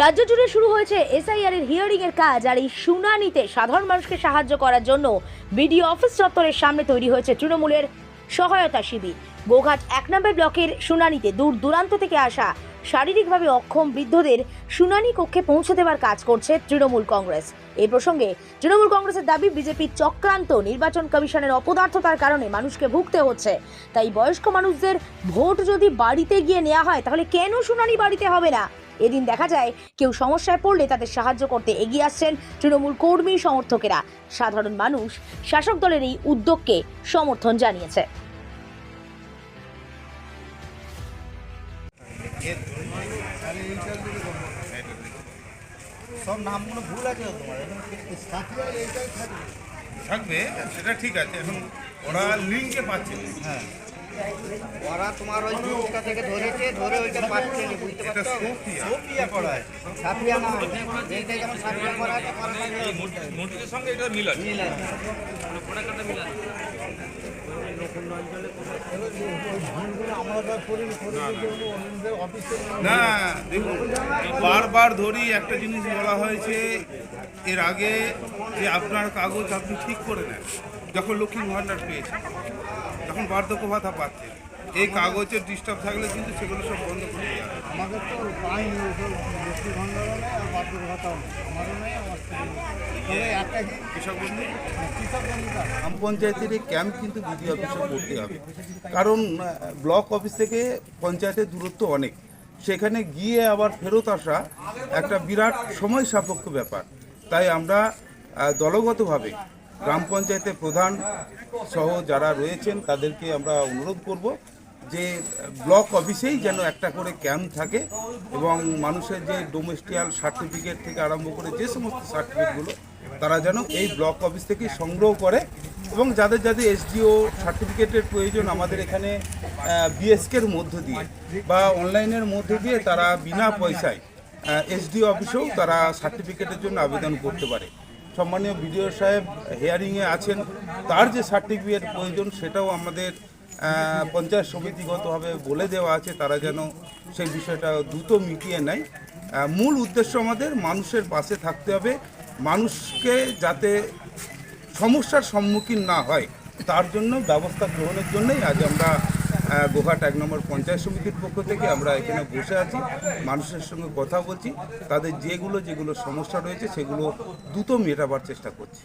রাজ্য জুড়ে শুরু হয়েছে এসআইআর এর হিয়ারিং এর কাজ আর এই শুনানিতে সাধারণ মানুষকে সাহায্য করার জন্য বিডিও অফিস চত্বরের সামনে তৈরি হয়েছে তৃণমূলের সহায়তা শিবির। গোঘাট এক নম্বর ব্লকের শুনানিতে দূর দূরান্ত থেকে আসা শারীরিকভাবে অক্ষম বৃদ্ধদের শুনানি কক্ষে পৌঁছে দেওয়ার কাজ করছে তৃণমূল কংগ্রেস। এই প্রসঙ্গে তৃণমূল কংগ্রেসের দাবি, বিজেপির চক্রান্ত নির্বাচন কমিশনের অপদার্থতার কারণে মানুষকে ভুগতে হচ্ছে। তাই বয়স্ক মানুষদের ভোট যদি বাড়িতে গিয়ে নেওয়া হয়, তাহলে কেন শুনানি বাড়িতে হবে না? এদিন দেখা যায়, কেউ সমস্যায় পড়লে তাদের সাহায্য করতে এগিয়ে আসছেন তৃণমূল কর্মী সমর্থকেরা। সাধারণ মানুষ শাসক দলের এই উদ্যোগকে সমর্থন জানিয়েছে। সব নামগুলো ভুল আছে তোমার থাকবে? থাকবে সেটা ঠিক আছে এখন ওরা লিঙ্কে পাচ্ছে। হ্যাঁ। ওরা তোমার ওই গ্রুপটা থেকে ধরেছে ধরে ওইটা পাচ্ছে বুঝতে পারছ? সোফিয়া। সোফিয়া করা আছে সাফিয়া না এইটা যেমন সাফিয়া করা আছে। নোটিশের সঙ্গে এটা মিল আছে? মিল আছে। না দেখুন বারবার ধরি একটা জিনিস বলা হয়েছে এর আগে যে আপনার কাগজ আপনি ঠিক করে নেন যখন লক্ষ্মীর ভাণ্ডার পেয়েছেন তখন বার্ধক্য ভাতা পাচ্ছেন। এই কাগজের ডিস্টার্ব থাকলে কিন্তু সেগুলো সব বন্ধ করে দেওয়া আমাদের তো পাইনি ওসব লক্ষ্মী ভাণ্ডারও নেই আর ভাতাও নেই আমারও নেই আমার তবে একটা কি? কৃষক বন্ধু? কৃষক বন্ধুটা গ্রাম পঞ্চায়েতের এই ক্যাম্প কিন্তু বিডিও অফিসে করতে হবে। কারণ ব্লক অফিস থেকে পঞ্চায়েতের দূরত্ব অনেক। সেখানে গিয়ে আবার ফেরত আসা একটা বিরাট সময় সাপেক্ষ ব্যাপার। তাই আমরা দলগতভাবে গ্রাম পঞ্চায়েতের প্রধান সহ যারা রয়েছেন তাদেরকে আমরা অনুরোধ করব যে ব্লক অফিসেই যেন একটা করে ক্যাম্প থাকে এবং মানুষের যে ডোমেস্টিয়াল সার্টিফিকেট থেকে আরম্ভ করে যে সমস্ত সার্টিফিকেটগুলো, তারা যেন এই ব্লক অফিস থেকে সংগ্রহ করে এবং যাদের যাদের এসডিও সার্টিফিকেটের প্রয়োজন আমাদের এখানে বিএসকের মধ্য দিয়ে বা অনলাইনের মধ্য দিয়ে তারা বিনা পয়সায় এসডিও অফিসেও তারা সার্টিফিকেটের জন্য আবেদন করতে পারে। সম্মানীয় বিডিও সাহেব হেয়ারিংয়ে আছেন, তার যে সার্টিফিকেট প্রয়োজন সেটাও আমাদের পঞ্চায়েত সমিতিগতভাবে বলে দেওয়া আছে, তারা যেন সেই বিষয়টা দ্রুত মিটিয়ে নেয়। মূল উদ্দেশ্য আমাদের মানুষের পাশে থাকতে হবে। মানুষকে যাতে সমস্যার সম্মুখীন না হয়, তার জন্য ব্যবস্থা গ্রহণের জন্যই আজ আমরা গোঘাট এক নম্বর পঞ্চায়েত সমিতির পক্ষ থেকে আমরা এখানে বসে আছি, মানুষের সঙ্গে কথা বলছি, তাদের যেগুলো যেগুলো সমস্যা রয়েছে সেগুলো দ্রুত মেটাবার চেষ্টা করছি।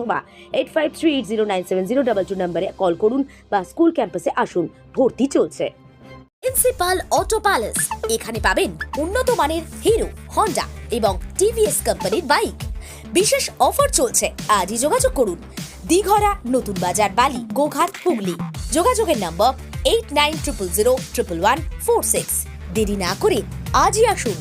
অথবা eight five three eight zero nine seven zero নম্বরে কল করুন বা স্কুল ক্যাম্পাসে আসুন। ভর্তি চলছে। প্রিন্সিপাল অটো প্যালেস এখানে পাবেন উন্নত মানের হিরো হন্ডা এবং টিভিএস কোম্পানির বাইক। বিশেষ অফার চলছে, আজই যোগাযোগ করুন। দিঘরা, নতুন বাজার, বালি, গোঘাট, হুগলি। যোগাযোগের নম্বর eight nine triple zero triple one four six দেরি না করে আজই আসুন।